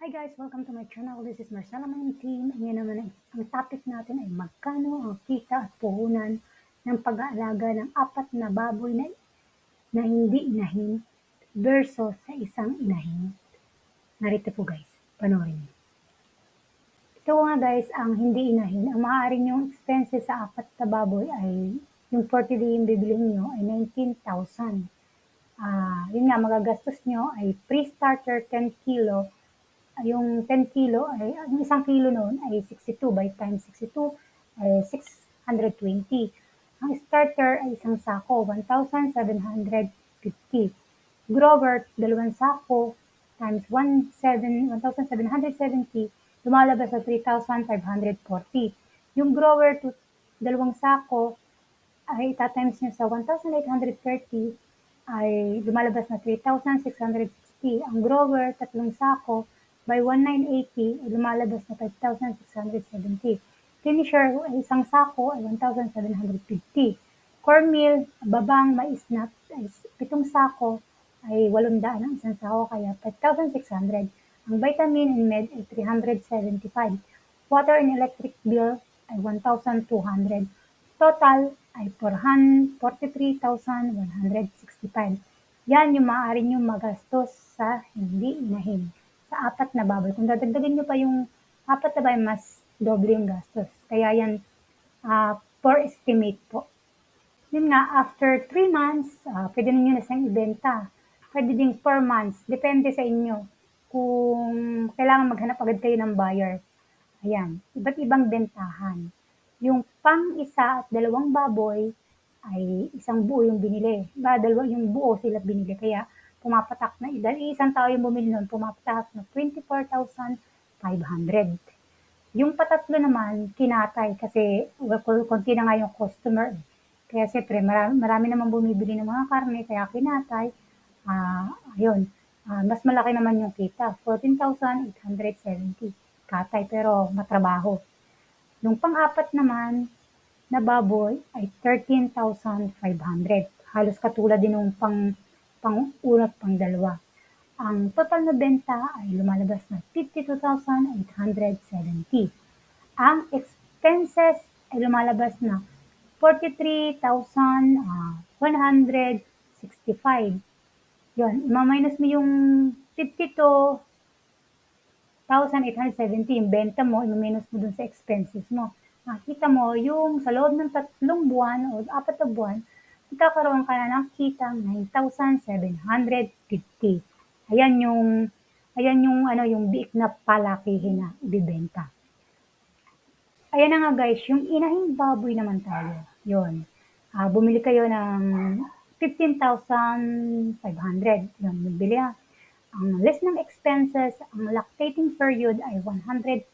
Hi guys, welcome to my channel. This is Marcela Main Team. Ngayon naman ang topic natin ay magkano ang kita at puhunan ng pag-aalaga ng apat na baboy na, na hindi inahin versus sa isang inahin. Narito po guys, panoorin niyo. Ito nga guys, ang hindi inahin. Ang maaaring yung expenses sa apat na baboy ay yung 40 day yung bibilhin nyo ay 19,000. Ah, yun nga, magagastos nyo ay pre-starter 10 kilo yung 10 kilo, ay, yung isang kilo noon ay 62 by times 62 ay 620. Ang starter ay isang sako, 1,750. Grower, dalawang sako times 1,770, lumalabas sa 3,540. Yung grower, to, dalawang sako, ay itatimes nyo sa 1,830, ay lumalabas na 3,660. Ang grower, tatlong sako, by 1980 ay lumalabas na 5,670. Finisher ay isang sako ay 1,750. Cornmeal, babang mais nut ay pitong sako ay 800 ang isang sako kaya 5,600. Ang vitamin and med ay 375. Water and electric bill ay 1,200. Total ay 43,165. Yan yung maaari nyo magastos sa hindi inahin sa apat na baboy. Kung dadagdagan nyo pa yung apat na baboy, mas doble yung gastos. Kaya yan, uh, for estimate po. Yun nga, after 3 months, uh, pwede ninyo na siyang ibenta. Pwede din 4 months. Depende sa inyo kung kailangan maghanap agad kayo ng buyer. Ayan, iba't ibang bentahan. Yung pang isa at dalawang baboy ay isang buo yung binili. Ba, dalawa yung buo sila binili. Kaya pumapatak na, dahil isang tao yung bumili nun, pumapatak na 24,500. Yung patatlo naman, kinatay kasi konti na nga yung customer. Kaya siyempre, marami, marami naman bumibili ng mga karne, kaya kinatay. Uh, ayun, uh, mas malaki naman yung kita, 14,870 katay, pero matrabaho. Yung pang-apat naman na baboy ay 13,500. Halos katulad din ng pang pang una at pang dalawa. Ang total na benta ay lumalabas na 52,870. Ang expenses ay lumalabas na 43,165. Yun, ima-minus mo yung 52,870 yung benta mo, ima-minus mo dun sa expenses mo. Nakita mo, yung sa loob ng tatlong buwan o apat na buwan, magkakaroon ka na ng kitang 9,750. Ayan yung ayan yung ano yung biik na palakihin na ibibenta. Ayan na nga guys, yung inahing baboy naman tayo. Yon. Uh, bumili kayo ng 15,500. Yun, bumili ha. Ang list ng expenses, ang lactating period ay 114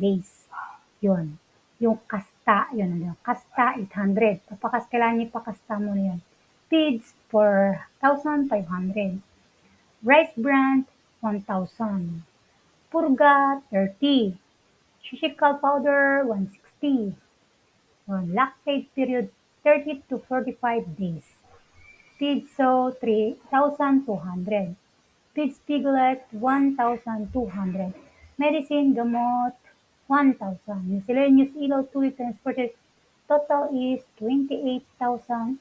days. Yun. Yung kas kasta, yun, yun. Kasta, 800. Papakas, kailangan ipakasta mo na yun. Feeds, 4,500. Rice bran, 1,000. Purga, 30. Shishikal powder, 160. Yun. Lactate period, 30 to 45 days. Feed so 3,200. Feed piglet, 1,200. Medicine, gamot, 1,000. Miscellaneous ilaw tuloy transported total is 28,890.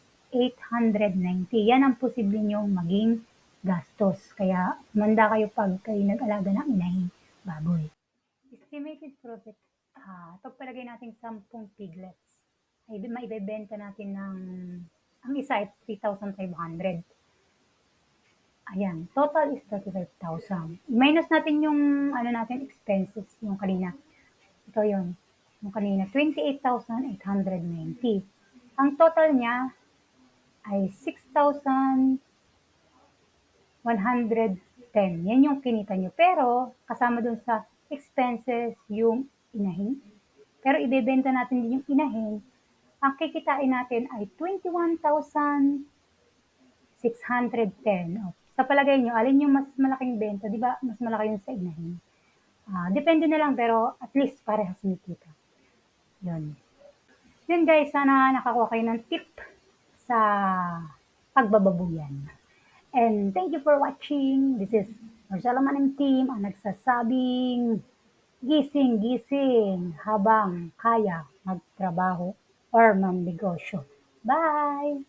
Yan ang posible nyong maging gastos. Kaya manda kayo pag kayo nag-alaga ng inahing baboy. Estimated profit. Ah, pag palagay natin 10 piglets, ay maibebenta natin ng ang isa ay 3,500. Ayan, total is 35,000. Minus natin yung ano natin expenses yung kanina. Ito yun. Yung kanina, 28,890. Ang total niya ay 6,110. Yan yung kinita nyo. Pero, kasama dun sa expenses yung inahin. Pero ibebenta natin din yung inahin. Ang kikitain natin ay 21,610. Oh, sa palagay nyo, alin yung mas malaking benta? Di ba mas malaki yung sa inahin? Uh, depende na lang pero at least parehas may kita. Yun. Yun guys, sana nakakuha kayo ng tip sa pagbababuyan. And thank you for watching. This is Marcelo Maning Team ang nagsasabing gising-gising habang kaya magtrabaho or magnegosyo. Bye!